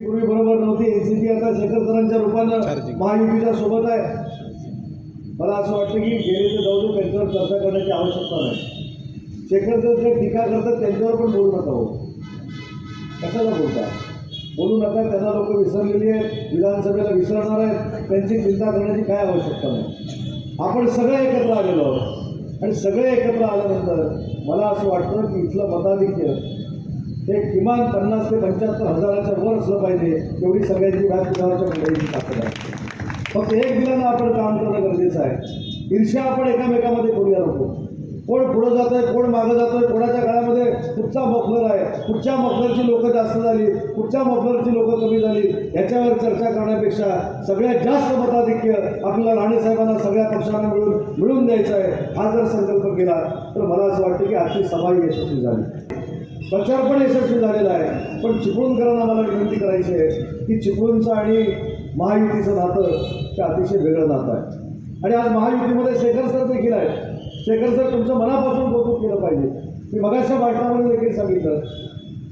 पूर्वी बरोबर नव्हती. एनसीपी आता शेखर सरांच्या रूपानं महायुतीच्या सोबत आहे. मला असं वाटतं की गेले ते जाऊ दे त्यांच्यावर चर्चा करण्याची आवश्यकता नाही. शेखर सर जे टीका करतात त्यांच्यावर पण बोलू नका हो. कशाला बोलता? बोलू नका त्यांना लोक विसरलेली आहेत विधानसभेला विसरणार आहेत. त्यांची चिंता करण्याची काय आवश्यकता नाही. आपण सगळे एकत्र आलेलो आहोत. आणि सगळे एकत्र आल्यानंतर मला असं वाटतं की इथलं मताधिक्य ते किमान पन्नास ते पंच्याहत्तर हजाराच्या वर असलं पाहिजे एवढी सगळ्यांची व्यासपीठावरच्या मंडळीची ताकद आहे. फक्त एक दिलानं आपण काम करणं गरजेचं आहे. ईर्ष्या आपण एकामेकामध्ये करूया नको. कोण पुढं जात आहे कोण मागं जातोय कोणाच्या काळामध्ये कुठचा मफलर आहे कुठच्या मफलरची लोकं जास्त झाली कुठच्या मफलरची लोकं कमी झाली याच्यावर चर्चा करण्यापेक्षा सगळ्यात जास्त मताधिक्य आपल्याला राणेसाहेबांना सगळ्या पक्षांना मिळून मिळून द्यायचा आहे हा जर संकल्प केला तर मला असं वाटतं की आजची सभा यशस्वी झाली. प्रचार पण यशस्वी झालेला आहे. पण चिपळूणकरांना मला विनंती करायची आहे की चिपळूणचं आणि महायुतीचं नातं ते अतिशय वेगळं नातं आहे. आणि आज महायुतीमध्ये शेखर सर देखील आहेत. शेखर सर तुमचं मनापासून कौतुक केलं पाहिजे. मी मगाशा भाषणामध्ये देखील सांगितलं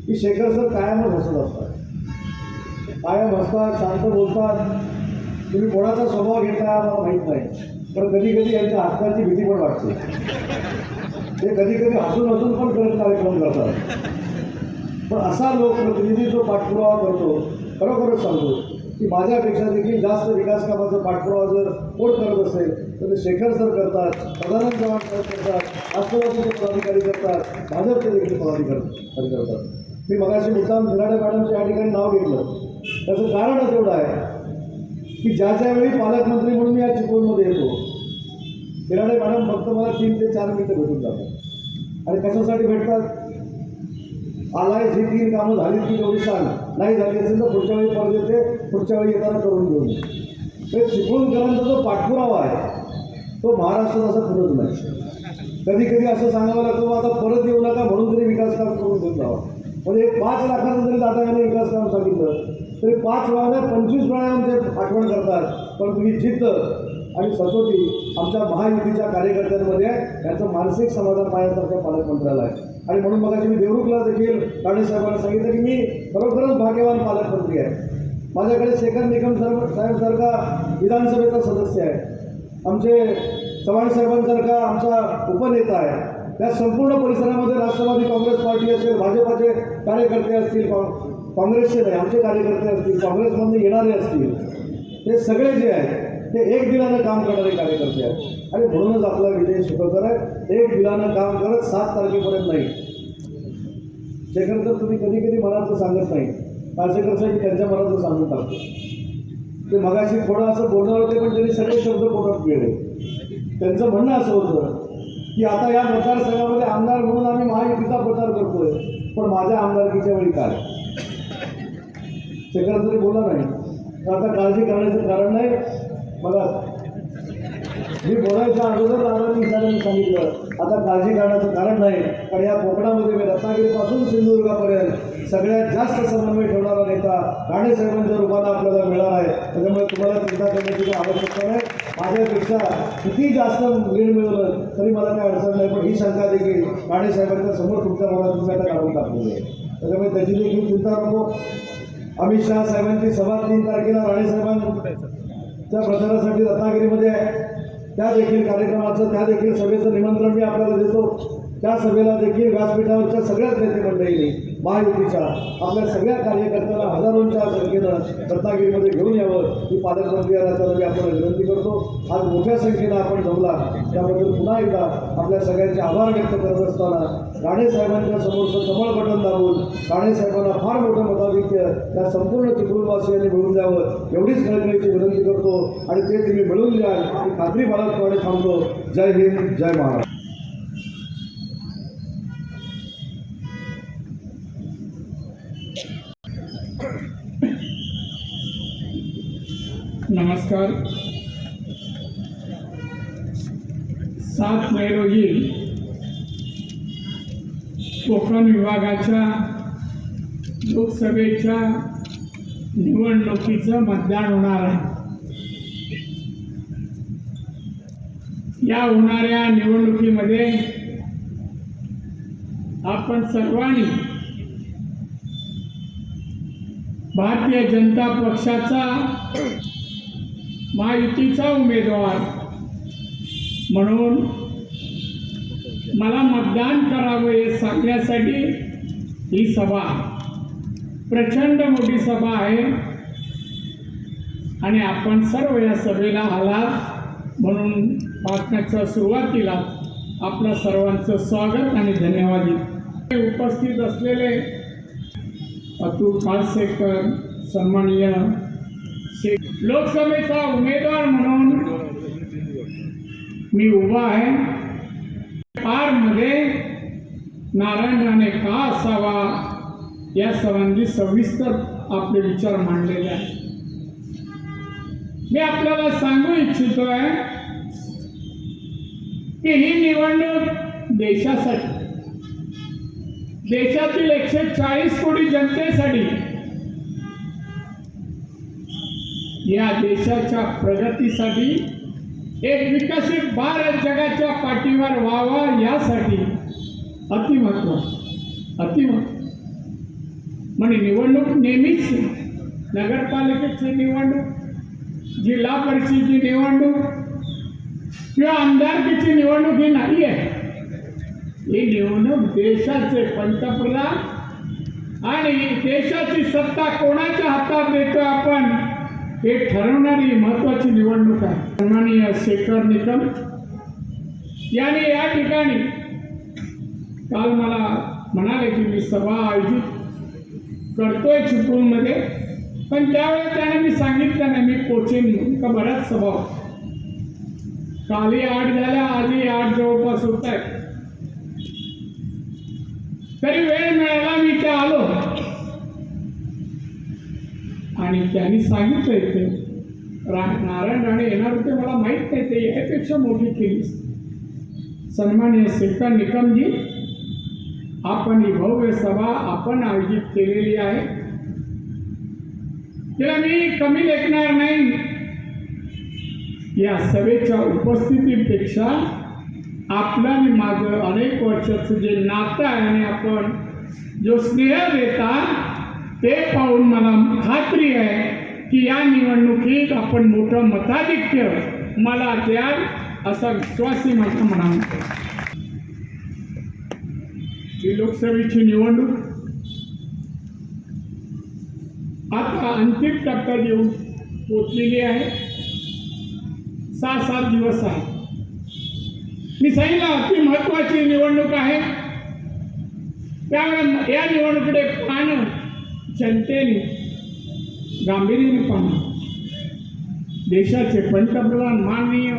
की शेखर सर कायमच हसत असतात. कायम हसतात शांत बोलतात. तुम्ही कोणाचा स्वभाव घेता मला माहीत नाही. पण कधी कधी यांच्या हसण्याची भीती पण वाटते. ते कधी कधी हसून हसून पण करत कार्यक्रम करतात. पण असा लोकप्रतिनिधी जो पाठपुरावा करतो खरोखरच सांगतो की माझ्यापेक्षा देखील जास्त विकास कामाचा पाठपुरावा जर कोण करत असेल तर ते शेखर सर करतात सदानंद चव्हाण सर करतात राष्ट्रवादीचे पदाधिकारी करतात भाजपचे देखील पदाधिकारी करतात. मी मगाशी मुद्दाम झिराडे मॅडमच्या या ठिकाणी नाव घेतलं. त्याचं कारणच एवढं आहे की ज्या ज्यावेळी पालकमंत्री म्हणून मी या चिपळूणमध्ये येतो बिराडे मॅडम फक्त मला तीन ते चार मिनिटं भेटून जातात. आणि कशासाठी भेटतात आलाय जी तीन कामं झाली की तेवढी सांग. नाही झाली असेल तर पुढच्या वेळी परत येते पुढच्या वेळी येताना करून घेऊन ते चिपळूणकरांचा जो पाठपुरावा आहे. तो महाराष्ट्रात असा फिरत नाही. कधी कधी असं सांगावं लागतं आता परत येऊ नका म्हणून तरी विकास काम करून घेऊन जावा. म्हणजे एक पाच लाखाचं जरी दादा विकास काम सांगितलं तरी पाच वेळा नाही पंचवीस वेळा येऊन ते आठवण करतात. पण तुम्ही जिद्द आणि सचोटी आमच्या महायुतीच्या कार्यकर्त्यांमध्ये आहे याचं मानसिक समाधान पाहण्यासारख्या पालकमंत्र्याला आहे. आणि म्हणून मग मी देवरुखला देखील राणेसाहेबांना सांगितलं की मी खरोखरच भाग्यवान पालकमंत्री आहे. माझ्याकडे शेखर निकम सर साहेबसारखा विधानसभेचा सदस्य आहे. आमचे चव्हाण साहेबांसारखा आमचा उपनेता आहे. या संपूर्ण परिसरामध्ये राष्ट्रवादी काँग्रेस पार्टी असेल भाजपाचे कार्यकर्ते असतील काँग्रेसचे नाही आमचे कार्यकर्ते असतील काँग्रेसमधून येणारे असतील हे सगळे जे आहेत ते एक दिलानं काम करणारे कार्यकर्ते आहेत. आणि म्हणूनच आपला विजय सुखकर आहे. एक दिलानं काम करत सात तारखेपर्यंत नाही. शेखर तर तुम्ही कधी कधी मनाचं सांगत नाही. काळशेकर साहेब त्यांच्या मनाचं सांगून टाकतो. ते मगाशी थोडं असं बोलणार होते पण त्यांनी सगळे शब्द पोटात गेले त्यांचं म्हणणं असं होतं की आता या मतदारसंघामध्ये आमदार म्हणून आम्ही महायुतीचा प्रचार करतोय. पण माझ्या आमदारकीच्या वेळी काय? शेखर तरी बोला नाही. तर आता काळजी करण्याचं कारण नाही. मला मी बोलायच्या अगोदर दादांनी इशाऱ्याने सांगितलं. आता काळजी करण्याचं कारण नाही कारण या कोकणामध्ये मी रत्नागिरीपासून सिंधुदुर्गापर्यंत सगळ्यात जास्त समन्वय ठेवणारा नेता राणेसाहेबांच्या रूपानं आपल्याला मिळणार आहे. त्याच्यामुळे तुम्हाला चिंता करण्याची काही आवश्यकता नाही. माझ्यापेक्षा किती जास्त लीड मिळवलं तरी मला काही अडचण नाही पण ही शंका देखील राणेसाहेबांच्या समोर तुमच्या मनात तुमच्या आता काढून टाकलेली आहे. त्याच्यामुळे त्याची देखील चिंता नको. अमित शहा साहेबांची सभा तीन तारखेला त्या प्रचारासाठी रत्नागिरीमध्ये आहे. त्या देखील कार्यक्रमाचं त्या देखील सभेचं निमंत्रण मी आपल्याला देतो. त्या सभेला देखील व्यासपीठावरच्या सगळ्याच नेते मंडळींनी महायुतीच्या आपल्या सगळ्या कार्यकर्त्यांना हजारोंच्या संख्येनं रत्नागिरीमध्ये घेऊन यावं ही पालकमंत्री याला मी आपण विनंती करतो. आज मोठ्या संख्येनं आपण जमला त्याबद्दल पुन्हा एकदा आपल्या सगळ्यांचे आभार व्यक्त करत असताना राणेसाहेबांच्या समोरचं कमळ बटन दाबून राणेसाहेबांना फार मोठं मताधिक्य त्या संपूर्ण चिपळूणवासियांनी मिळून द्यावं एवढीच कळकळीची विनंती करतो आणि ते तुम्ही मिळून द्याल ही खात्री बाळगपणे थांबतो. जय हिंद जय महाराष्ट्र. नमस्कार. सात मे रोजी कोकण विभागाच्या लोकसभेच्या निवडणुकीचं मतदान होणार आहे. या होणाऱ्या निवडणुकीमध्ये आपण सर्वांनी भारतीय जनता पक्षाचा महायुतीचा उमेदवार म्हणून मला मतदान करावं हे सांगण्यासाठी ही सभा. प्रचंड मोठी सभा आहे. आणि आपण सर्व या सभेला आलात म्हणून वाचण्याच्या सुरुवातीला आपल्या सर्वांचं स्वागत आणि धन्यवाद उपस्थित असलेले अतुल काळसेकर सन्माननीय शे लोकसभेचा उमेदवार म्हणून मी उभा आहे. कारमध्ये नारायण राणे का असावा? या सर्वांनी सविस्तर आपले विचार मांडलेले आहेत. मी आपल्याला सांगू इच्छितोय की ही निवडणूक देशासाठी देशातील एकशे चाळीस कोटी जनतेसाठी या देशाच्या प्रगतीसाठी एक विकसित भारत जगाच्या पाठीवर व्हावा यासाठी अतिमहत्व अतिमहत्व म्हणजे निवडणूक नेहमीच नगरपालिकेची निवडणूक जिल्हा परिषदेची निवडणूक किंवा आमदारकीची निवडणूक ही नाही आहे. ही निवडणूक देशाचे पंतप्रधान आणि देशाची सत्ता कोणाच्या हातात देतो आपण? हे ठरवणारी महत्वाची निवडणूक आहे. सन्माननीय शेखर निकम याने या ठिकाणी काल मला म्हणाले की मी सभा आयोजित करतोय चिपळूणमध्ये पण त्यावेळेस त्याने मी सांगितलं नाही मी पोचेन म्हणून का बऱ्याच सभा कालही आठ झाल्या आजही आठ जवळपास होत आहेत. तरी वेळ आणि त्यांनी सांगितलं इथे. रा नारायण राणे येणार होते मला माहीत नाही ते यापेक्षा मोठी केली. सन्मान्य शेखर निकमजी आपण ही भव्य सभा आपण आयोजित केलेली आहे. तिला मी कमी लेखणार नाही. या सभेच्या उपस्थितीपेक्षा आपलं आणि माझं अनेक वर्षाचं जे नातं आहे आणि आपण जो स्नेह देता ते पाहून मला खात्री आहे की या निवडणुकीत आपण मोठं मताधिक्य मला द्याल असा विश्वासही माझ्या मनामध्ये ही लोकसभेची निवडणूक आता अंतिम टप्प्यात येऊन पोचलेली आहे. सहा सात दिवस आहे. मी सांगितलं अति महत्वाची निवडणूक आहे. त्यावेळेला या निवडणुकीकडे पाहणं जनतेने गांभीर्याने पाहणं देशाचे पंतप्रधान माननीय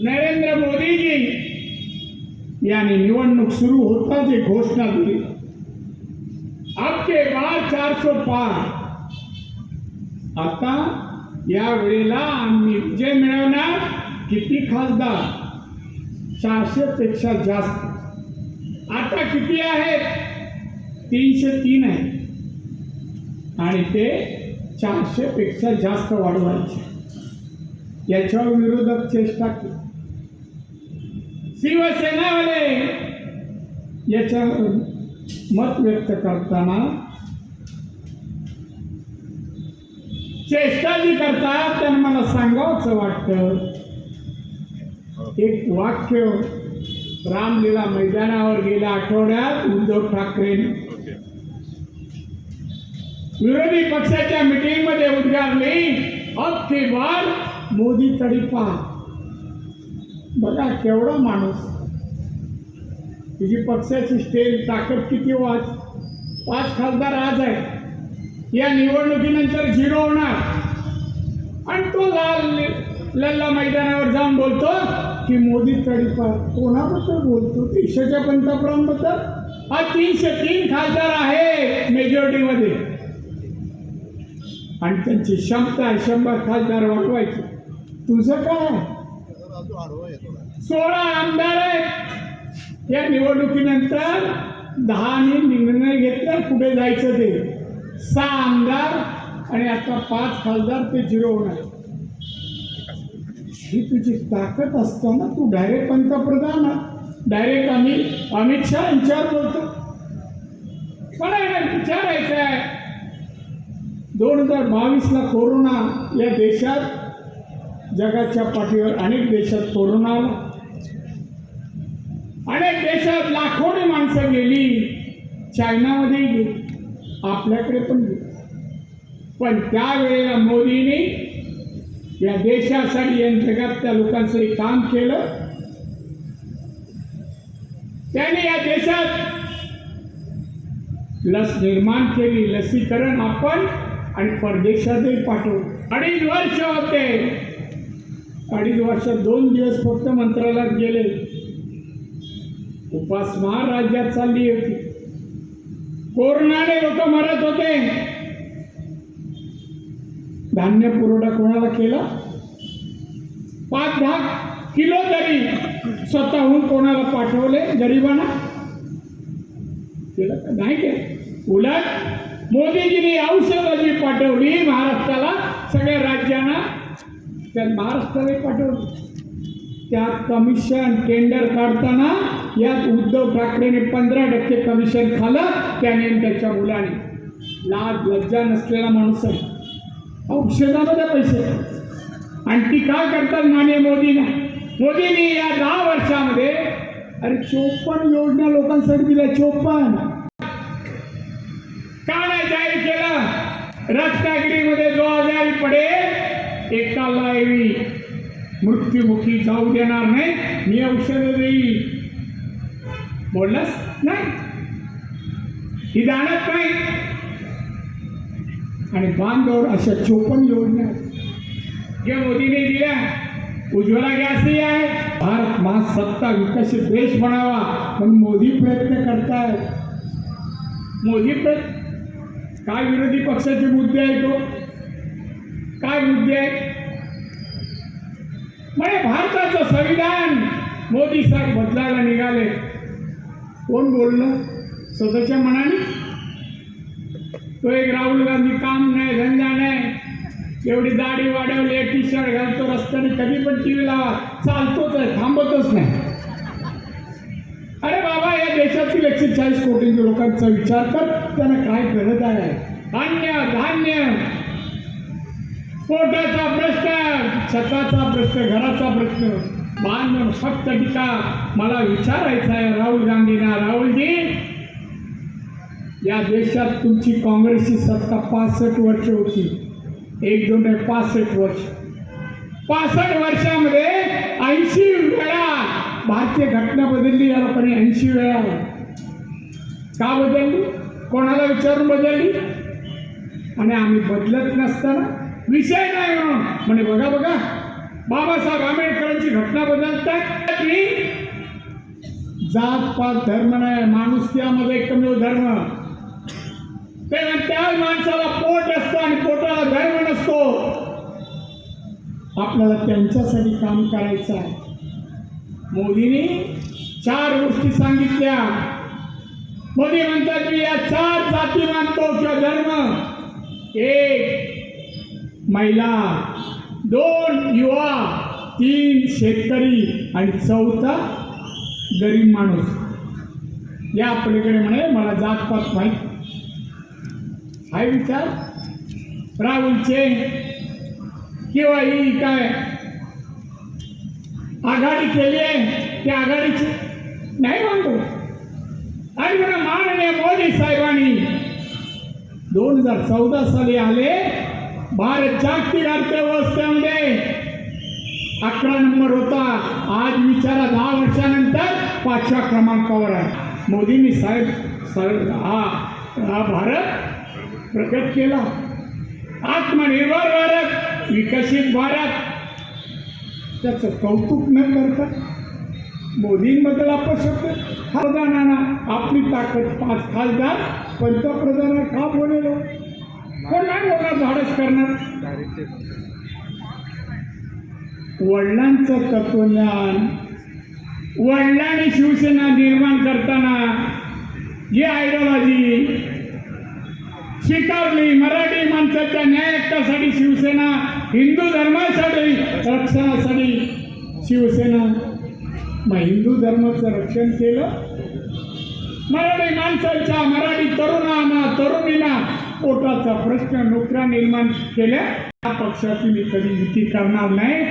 नरेंद्र मोदीजी यांनी निवडणूक सुरू होताच एक घोषणा दिली. आपके बाद चारशे पार. आता या वेळेला आम्ही विजय मिळवणार, किती खासदार? चारशे पेक्षा जास्त. आता किती आहेत? तीनशे तीन आहे आणि ते चारशे पेक्षा जास्त वाढवायचे. याच्यावर विरोधक चेष्टा केली. शिवसेनावाले याच्यावर मत व्यक्त करताना चेष्टा जी करतात त्यांना मला सांगावंचं वाटतं. एक वाक्य रामलीला मैदानावर गेल्या आठवड्यात उद्धव ठाकरेंनी विरोधी पक्षाच्या मिटिंगमध्ये उद्गारले अब के बाद मोदी तडीपा. बघा केवढा माणूस. तुझी पक्षाची स्टेज ताकद किती वाच पाच खासदार आज आहे या निवडणुकीनंतर झिरो होणार. आणि तो लाल लल्ला मैदानावर जाऊन बोलतो की मोदी तडीपा. कोणाबद्दल बोलतो? देशाच्या पंतप्रधानबद्दल? हा तीनशे तीन खासदार आहे मेजॉरिटीमध्ये आणि त्यांची क्षमता आहे शंभर खासदार वाढवायची तुझं काय सोळा आमदार आहेत. या निवडणुकीनंतर दहाने निर्णय घेतला पुढे जायचं ते. सहा आमदार आणि आता पाच खासदार ते झिरो होणार. ही तुझी ताकद असताना तू डायरेक्ट पंतप्रधान डायरेक्ट अमित अमित शहा यांच्यावर बोलतो. मला विचारायचं आहे? दोन हजार बावीसला कोरोना या देशात जगाच्या पाठीवर अनेक देशात कोरोना आला. अनेक देशात लाखोनी माणसं गेली चायनामध्येही गेली आपल्याकडे पण गेली. पण त्यावेळेला मोदीने या देशासाठी या जगातल्या लोकांसाठी काम केलं. त्याने या देशात लस निर्माण केली लसीकरण आपण आणि परदेशातही पाठवलं अडीच वर्ष होते. अडीच वर्षात दोन दिवस फक्त मंत्रालयात गेले. उपासमार राज्यात चालली होती. कोरोनाने लोक मरत होते. धान्य पुरवठा कोणाला केला? पाच दहा किलो तरी स्वतःहून कोणाला पाठवले गरिबांना? केलं नाही केलं. उलट मोदीजींनी औषधं जी पाठवली महाराष्ट्राला. सगळ्या राज्यांना. त्यात महाराष्ट्रालाही पाठवली. त्यात कमिशन टेंडर काढताना यात उद्धव ठाकरेने पंधरा टक्के कमिशन खालं त्याने आणि त्याच्या मुलाने. लाज लज्जा नसलेला माणूस आहे. औषधामध्ये पैसे. आणि ती का करतात माने मोदीने? मोदींनी या दहा वर्षामध्ये अरे चोपन्न योजना लोकांसाठी दिल्या चोपन्न. का नाही जाहीर केलं. रत्नागिरीमध्ये जो आजारी पडे एकाला एवी मृत्युमुखी जाऊ देणार नाही मी औषध देईल. बोललास? नाही. ही जाणत नाही. आणि बांधवर अशा चोपन्न योजना आहेत. ज्या मोदीने दिल्या. उज्ज्वला गॅसही आहे. भारत महासत्ता विकसित देश बनावा म्हणून मोदी प्रयत्न करतायत. मोदी प्रयत्न काय विरोधी पक्षाचे मुद्दे आहेत तो काय मुद्दे आहेत? म्हणजे भारताचं संविधान मोदी साहेब बदलायला निघाले. कोण बोललं? स्वतःच्या मनाने? तो एक राहुल गांधी काम नाही धंदा नाही. एवढी दाढी वाढवली टी शर्ट घालतो रस्त्याने कधी पण टी व्ही लावा. चालतोच आहे थांबतच नाही. अरे बाबा या देशातील एकशे चाळीस कोटी लोकांचा विचार कर त्यांना काय गरज आहे? धान्य धान्य पोटाचा प्रश्न छताचा प्रश्न घराचा प्रश्न बांधून फक्त टीका. मला विचारायचं आहे राहुल गांधींना. राहुलजी या देशात तुमची काँग्रेसची सत्ता पासष्ट वर्ष होती. एक दोन पासष्ट वर्ष. पासष्ट वर्षामध्ये ऐंशी वेळा भारतीय घटना बदलली याला कोणी ऐंशी वेळा का बदलली? कोणाला विचारून बदलली? आणि आम्ही बदलत नसताना. विषय नाही हो? म्हणून म्हणे बघा बघा. बाबासाहेब आंबेडकरांची घटना बदलतात की जात पात धर्म नाही. माणूस त्यामध्ये एकमेव धर्म. ते त्या माणसाला पोट असतं आणि पोटाला धर्म नसतो. आपल्याला त्यांच्यासाठी काम करायचं आहे. मोदींनी चार गोष्टी सांगितल्या. मोदी म्हणतात मी या चार जाती मानतो किंवा धर्म. एक महिला. दोन युवा. तीन शेतकरी. आणि चौथा गरीब माणूस. या पलीकडे म्हणे मला जातपात माहीत. हाय विचार. राहुलचे. किंवा ही काय? आघाडी केली आहे त्या आघाडीची नाही मानतो आणि म्हणा माननीय मोदी साहेबांनी दोन हजार चौदा साली आले भारत जागतिक अर्थव्यवस्थेमध्ये अकरा नंबर होता. आज विचारा दहा वर्षानंतर पाचव्या क्रमांकावर आहे. मोदींनी साहेब साहेब हा हा भारत प्रगत केला. आत्मनिर्भर भारत विकसित भारत त्याचं कौतुक न करता मोदींबद्दल अपशब्द खासदारांना आपली ताकद पाच खासदार पंतप्रधान का बोलेलो? कोण नाही बोला धाडस करणार? वडिलांचं तत्वज्ञान वडिलांनी शिवसेना निर्माण करताना जी आयडियोलॉजी स्वीकारली मराठी माणसाच्या न्याय हक्कासाठी शिवसेना हिंदू धर्मासाठी रक्षणासाठी शिवसेना मग हिंदू धर्माचं रक्षण केलं. मराठी माणसांच्या मराठी तरुणांना तरुणींना पोटाचा प्रश्न नोकऱ्या निर्माण केल्या. त्या पक्षाची मी कधी युती करणार नाही.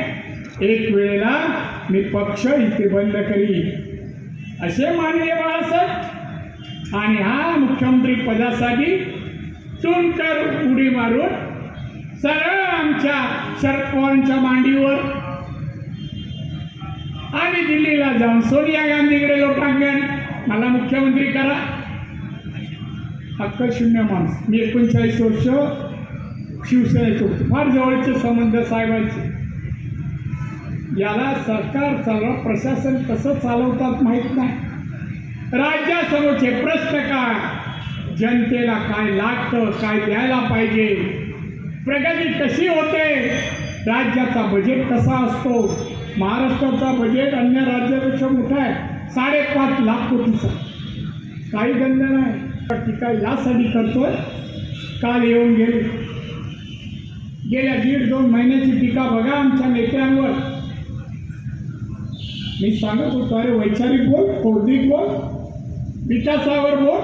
एक वेळेला मी पक्ष इथे बंद करी असे मानले बाळासाहेब. आणि हा मुख्यमंत्री पदासाठी चुनकर उडी मारून सरळ आमच्या शरद पवारांच्या मांडीवर. आणि दिल्लीला जाऊन सोनिया गांधीकडे लोटांगण. मला मुख्यमंत्री करा. हक्क शून्य माणूस. मी एकोणचाळीस वर्ष शिवसेनेचे होते. फार जवळचे संबंध साहेबांचे. याला सरकार चालव प्रशासन कसं चालवतात माहीत नाही. राज्यासमोरचे प्रश्न काय? जनतेला काय लागतं काय द्यायला पाहिजे? प्रगती कशी होते? राज्याचा बजेट कसा असतो? महाराष्ट्राचा बजेट अन्य राज्यापेक्षा मोठा आहे. साडेपाच लाख कोटीचा. काही गंध नाही. टीका यासाठी करतोय? काल येऊन गेले. गेल्या दीड दोन महिन्याची टीका बघा आमच्या नेत्यांवर. मी सांगत होतो अरे वैचारिक बोल बौद्धिक बोल विकासावर बोल.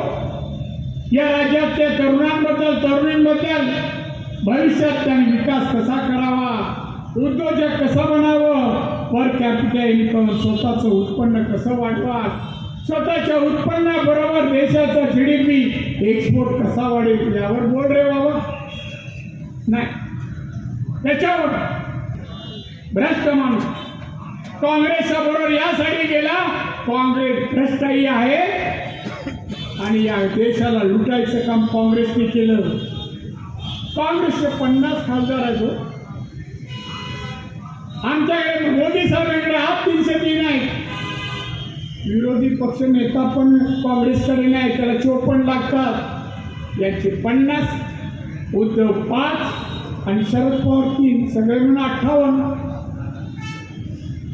या राज्यातल्या तरुणांबद्दल तरुणींबद्दल भविष्यात त्यांनी विकास कसा करावा उद्योजक कसं बनावं पर कॅपिटल इन्कम स्वतःचं उत्पन्न कसं वाढवा स्वतःच्या उत्पन्नाबरोबर देशाचा जी डी पी एक्सपोर्ट कसा वाढेल यावर बोल रे बाबा. नाही. त्याच्यावर भ्रष्ट माणूस. काँग्रेसच्या बरोबर यासाठी गेला काँग्रेस भ्रष्टही आहे. आणि या देशाला लुटायचं काम काँग्रेसने केलं. काँग्रेसचे पन्नास खासदार आहेत हो. आमच्याकडे मोदी साहेबांकडे हात तीनशे तीन आहेत. विरोधी पक्ष नेता पण काँग्रेसकडे नाही त्याला चोपन्न लागतात. याचे पन्नास उद्धव पाच आणि शरद पवार तीन सगळे म्हणून अठ्ठावन्न.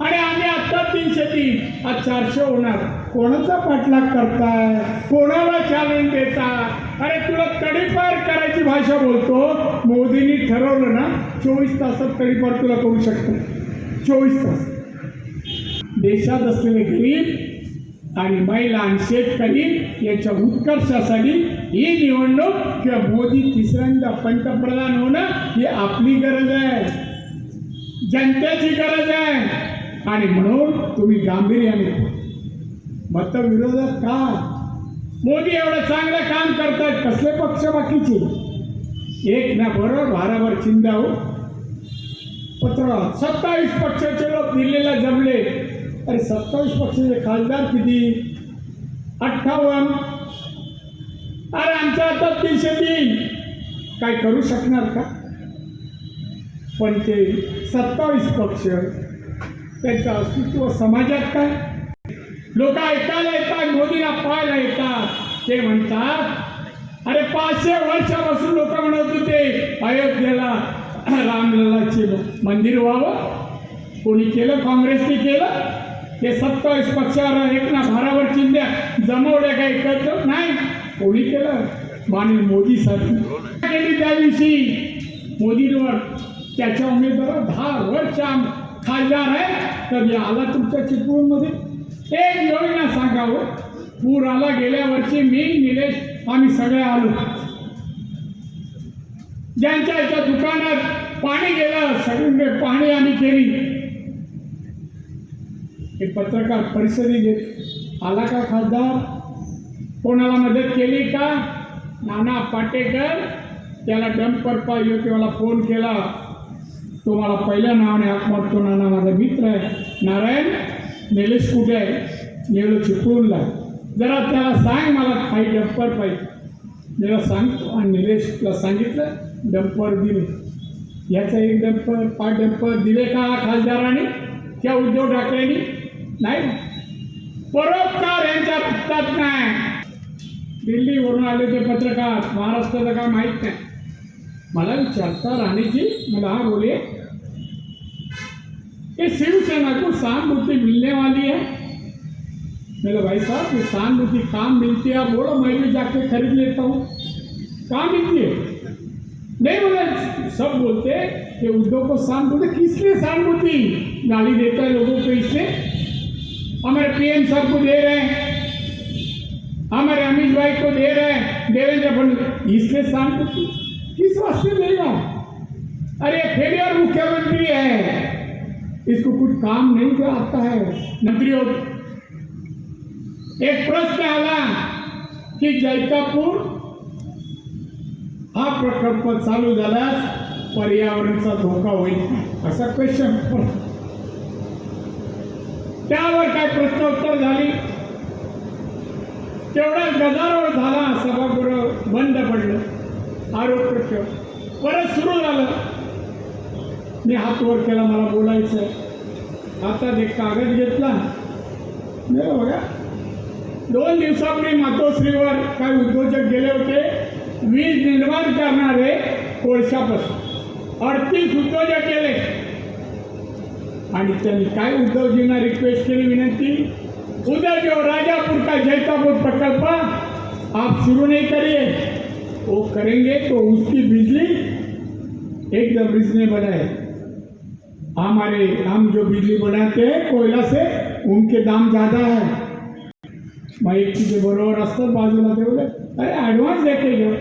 आणि आम्ही आत्ता तीनशे तीन आज चारशे होणार. कोणाचा पाठलाग करताय? कोणाला चॅलेंज देता? अरे तुला तडीपार करायची भाषा बोलतो. मोदींनी ठरवलं ना चोवीस तासात तडीपार तुला करू शकतो. चोवीस तास. देशात असलेले गरीब आणि महिला आणि शेतकरी याच्या उत्कर्षासाठी ही निवडणूक किंवा मोदी तिसऱ्यांदा पंतप्रधान होणं ही आपली गरज आहे. जनतेची गरज आहे. आणि म्हणून तुम्ही गांभीर्याने मतविरोधात का? मोदी एवढं चांगलं काम करतात कसले पक्ष बाकीचे? एक ना बरोबर भाराभर चिंदाव हो. पत्र सत्तावीस पक्षाचे लोक दिल्लीला जमले. अरे सत्तावीस पक्षाचे खासदार किती? अठ्ठावन्न. अरे आमच्या आता तीनशे तीन. काय करू शकणार का? पण ते सत्तावीस पक्ष त्यांचं अस्तित्व समाजात काय? लोक ऐकायला येतात मोदीला पाहायला येतात. ते म्हणतात अरे पाचशे वर्षापासून लोक म्हणत होते अयोध्येला रामललाचे मंदिर व्हावं. कोणी केलं? काँग्रेसने केलं? ते सत्तावीस पक्षावर एकना भारावर चिंध्या जमवल्या काही कळत नाही. कोणी केलं? माननीय मोदीसाठी केली त्या दिवशी मोदींवर. त्याच्या उमेदवार दहा वर्ष खासदार आहे. कधी आला तुमच्या चिपळूणमध्ये. एक योजना सांगावं. पूर आला गेल्या वर्षी मी निलेश आम्ही सगळे आलो. ज्यांच्या याच्या दुकानात पाणी गेलं सगळीकडे पाणी आम्ही केली. हे पत्रकार परिषदे घेत आला का खासदार? कोणाला मदत केली का? नाना पाटेकर त्याला डंपर योग्य मला फोन केला. तो मला पहिल्या नावाने हाक मारतो नाना माझा मित्र आहे. नारायण निलेश कुठे आहे? नेलो चिपळूणला. जरा त्याला सांग मला काही डंपर पाहिजे. त्याला सांगतो. आणि निलेशला सांगितलं डंपर दिले. याचा एक डंपर पाच डंपर दिले का खासदाराने? त्या उद्धव ठाकरेंनी? नाही. परोपकार यांच्या रक्तात नाही. दिल्लीवरून आले ते पत्रकार. महाराष्ट्राचं काय माहीत नाही. मला विचारता राणीजी मला हा बोले. कि शिवसेना को सहानुभूति मिलने वाली है। मेरे भाई साहब, ये सहानुभूति काम मिलती है बोलो, मैं भी जाके खरीद लेता हूँ। कहाँ मिलती है। नहीं बोले, सब बोलते कि उद्धव को सहानुभूति किस लिए सहानुभूति गाली देता है लोगों को इससे? हमारे पीएम साहब को दे रहे हैं। हमारे अमित भाई को दे रहे हैं। देवेंद्र फडणवीस इसलिए शांत किस वास्ते देगा? अरे, फेलियर मुख्यमंत्री है। इसको कुछ काम नहीं जो आता है। मंत्रियों एक प्रश्न आला की जैतापूर हा प्रकल्प चालू झाल्यास पर्यावरणाचा धोका होईल असा क्वेश्चन त्यावर काय प्रश्नोत्तर झाली? तेवढा गदारोळ झाला सभागृह बंद पडलं आरोप परत सुरू झालं. मी हात वर केला मला बोलायचं हातात एक कागद घेतला. नाही बघा. दोन दिवसापूर्वी मातोश्रीवर काही उद्योजक गेले होते. वीज निर्माण करणारे कोळशापासून. अडतीस उद्योजक गेले. आणि त्यांनी काय उद्धवजींना रिक्वेस्ट केली विनंती? उद्धव जो राजापुर का जैतापुर प्रकल्प आप शुरू नहीं करिए. वो करेंगे तो उसकी बिजली एकदम रिजनेबल है हमारे हम जो बिजली बनाते हैं कोयला से उनके दाम ज़्यादा है। मग एक बरोबर असतात बाजूला ते अरे ॲडव्हान्स देते ग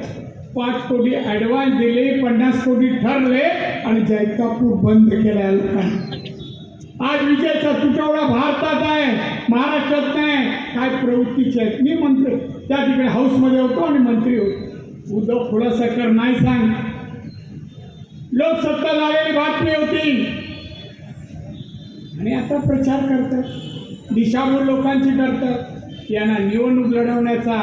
पाच कोटी ॲडव्हान्स दिले पन्नास कोटी ठरले आणि जैतापूर बंद केला लोकांनी आज विजेचा तुटवडा भारतात आहे महाराष्ट्रात नाही काय प्रवृत्तीची आहेत मी मंत्री त्या तिकडे हाऊसमध्ये होतो आणि मंत्री होतो। उद्धव खुलासा नाही सांग। लोकसत्ता झालेली बातमी होती। आणि आता प्रचार करतात. दिशाभूल लोकांची करतात. यांना निवडणूक लढवण्याचा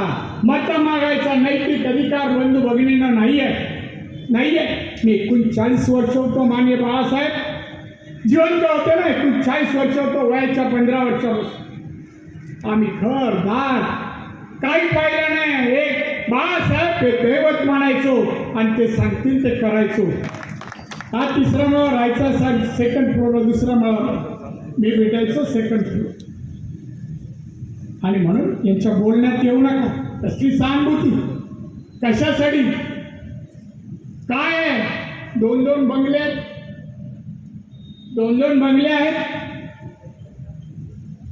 मत मागायचा नैतिक अधिकार बंधू भगिनींना नाही आहे नाही आहे मी एकोणचाळीस वर्ष होतो मान्य बाळासाहेब. जिवंत होते ना एकोणचाळीस वर्ष होतो वयाच्या पंधरा वर्षापासून. आम्ही घर दार काही पाहिलं नाही. एक बाळासाहेब ते दैवत मानायचो आणि ते सांगतील ते करायचो. हा तिसरा मला राहायचा सेकंड फ्लोर दुसरा मला मी भेटायचो सेकंड फ्लोर आणि म्हणून यांच्या बोलण्यात येऊ नका. कसली सहानुभूती कशासाठी? काय आहे? दोन दोन बंगले आहेत. दोन दोन बंगले आहेत.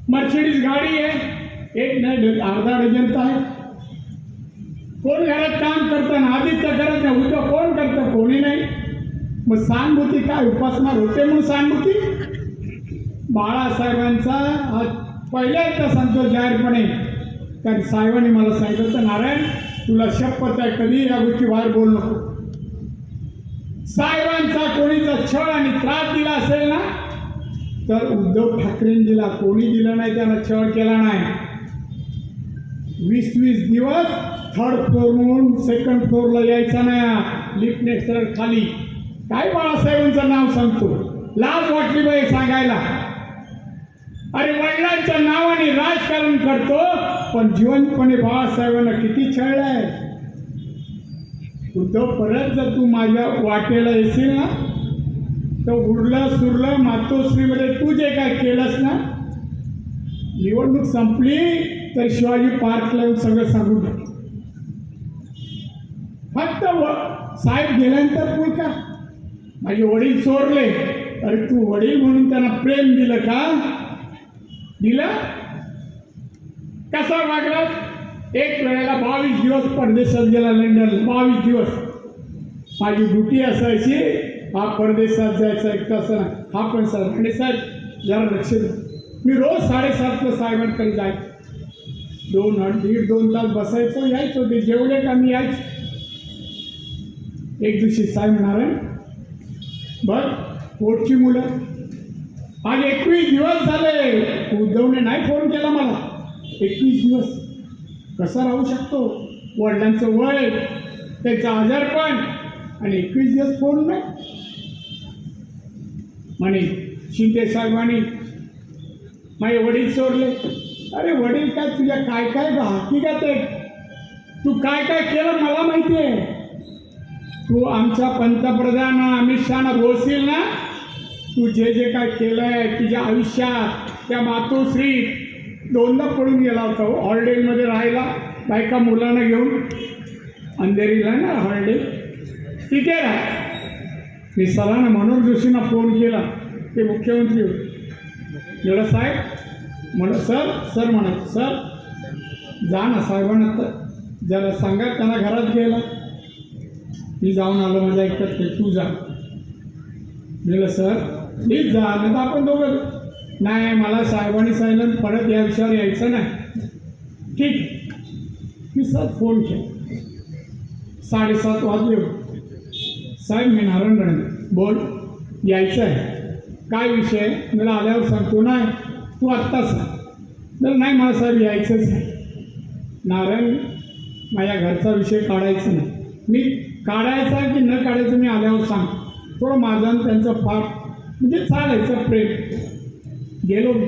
मर्सिडीज गाडी आहे. एक नाही अर्धा डझन तर आहे. कोण घरात काम करतं ना आदित्य करत नाही? उद्या कोण करतं? कोणी नाही. मग सहानुभूती काय? उपासना होते म्हणून सहानुभूती बाळासाहेबांचा हा पहिल्यांदा सांगतो जाहीरपणे. कारण साहेबांनी मला सांगितलं तर नारायण तुला शपथ आहे कधी या गोष्टी बाहेर बोल नको. साहेबांचा कोणीचा छळ आणि त्रास दिला असेल ना तर उद्धव ठाकरेंनी दिला कोणी दिला नाही त्यांना छळ केला नाही. वीस वीस दिवस थर्ड फ्लोअरहून सेकंड फ्लोअरला यायचा नाही लिफ्ट सरळ खाली. काय बाळासाहेबांचं नाव सांगतो? लाज वाटली बाई सांगायला. अरे वडिलांच्या नावाने राजकारण करतो पण जिवंतपणे बाळासाहेबांना किती छळलाय उद्धव परत जर तू माझ्या वाटेला येशील ना तर उरलं सुरलं मातोश्रीमध्ये तू जे काय केलंस ना निवडणूक संपली तर शिवाजी पार्कला येऊन सगळं सांगू टाक. फक्त साहेब गेल्यानंतर तू का? माझे वडील चोरले अरे तू वडील म्हणून त्यांना प्रेम दिलं का? दिलं? कसा वागला? एक वेळेला बावीस दिवस परदेशात गेला लंडन बावीस दिवस. माझी ड्युटी असायची. हा परदेशात जायचा एक तासाला हा पण सर आणि साहेब जरा लक्ष द्या. मी रोज साडेसातला साहेबांकडे जायचो. दोन दीड दोन तास बसायचो यायचो. ते जेवढे का मी यायचो. एक दिवशी साहेब नारायण. बर पोटची मुलं. आज एकवीस दिवस झाले. उद्धवने नाही फोन केला मला. एकवीस दिवस. कसा राहू शकतो? वडिलांचं वय त्यांचं आजारपण आणि एकवीस दिवस फोन नाही. म्हणे शिंदे साहेबांनी माझे वडील चोरले. अरे वडील काय तुझ्या काय काय भाती का ते तू काय काय केलं मला माहिती आहे तू आमचा पंतप्रधान अमित शहाना बोलशील ना? तू जे जे काय केलं आहे तुझ्या आयुष्यात त्या मातोश्री दोनदा पळून गेला होता हो. हॉलिडेमध्ये राहायला बायका मुलांना घेऊन. अंधेरीला ना हॉलिडे? तिथे राहा. मी सरांना मनोहर जोशींना फोन केला. ते मुख्यमंत्री होते. एवढं साहेब म्हण सर सर म्हणत सर जा ना साहेबांना तर. ज्याला सांगा त्यांना घरात गेला. मी जाऊन आलो माझ्या ऐकत ते तू जा गेलं सर प्लीज जा नाही तर आपण दोघं नाही मला साहेबांनी सांगितलं परत या विषयावर यायचं नाही. ठीक. मी सर फोन केला. साडेसात वाजले साहेब मी नारायण राणे. बोल यायचं आहे. काय विषय? मला आल्यावर सांगतो नाही तू आत्ताच सांग. तर नाही मला साहेब यायचंच आहे नारायण माझ्या घरचा विषय काढायचा नाही. मी काढायचा की न काढायचं मी आल्यावर सांग. थोडं माझं आणि त्यांचं फार म्हणजे चालायचं प्रेम. गेलो मी.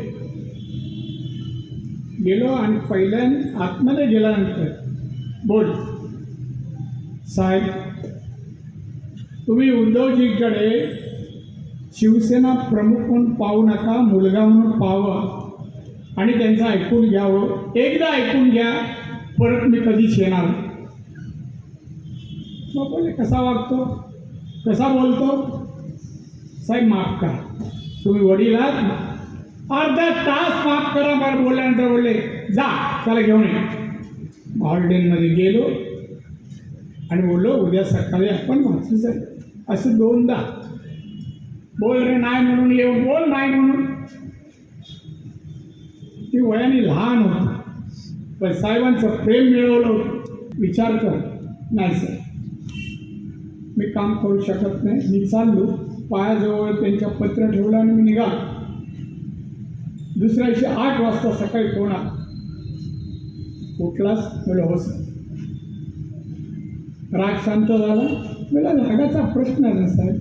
गेलो आणि पहिल्या आतमध्ये गेल्यानंतर बोल. साहेब तुम्ही उद्धवजीकडे शिवसेना प्रमुख म्हणून पाहू नका मुलगा म्हणून पाहावं आणि त्यांचं ऐकून घ्यावं. एकदा ऐकून घ्या परत मी कधीच येणार मग बोलले कसा वागतो? कसा बोलतो? साहेब माफ करा। तुम्ही वडील आहात अर्धा तास माफ करा मला बोलल्यानंतर बोलले जा त्याला घेऊन ये. हॉलिडेमध्ये गेलो आणि बोललो उद्या सकाळी आपण वाचू जाईल असं दोनदा. बोल रे नाही म्हणून येऊन बोल नाही म्हणून. ती वयाने लहान होती पण साहेबांचं प्रेम मिळवलं विचार कर. नाही सर मी काम करू शकत नाही. मी चाललो. पायाजवळ त्यांच्या पत्र ठेवलं आणि मी निघालो. दुसऱ्या दिवशी आठ वाजता सकाळी फोन आला. उठलास? मला हो सर. राग शांत झाला. मला रागाचा प्रश्न आहे ना साहेब.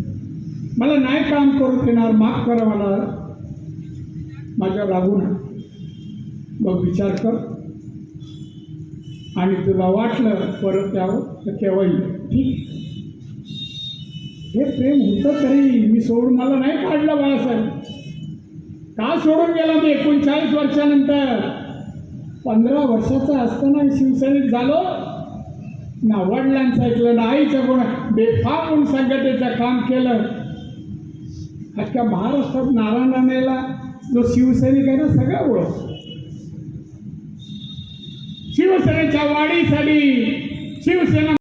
मला नाही काम करू देणार माफ करा मला. माझ्या लागू ना मग विचार कर. आणि तुला वाटलं परत यावं तर केव्हाही ठीक? हे प्रेम होतं तरी मी सोडून मला नाही काढलं बाळासाहेब. का सोडून गेला मी एकोणचाळीस वर्षानंतर? पंधरा वर्षाचा असताना शिवसैनिक झालो. ना वडिलांचं ऐकलं ना आईचं कोण बेफाम म्हणून संघटनेचं काम केलं. अख्ख्या महाराष्ट्रात नारायण राणेला जो शिवसैनिक आहे ना सगळं ओळख शिवसेनेच्या वाढीसाठी शिवसेना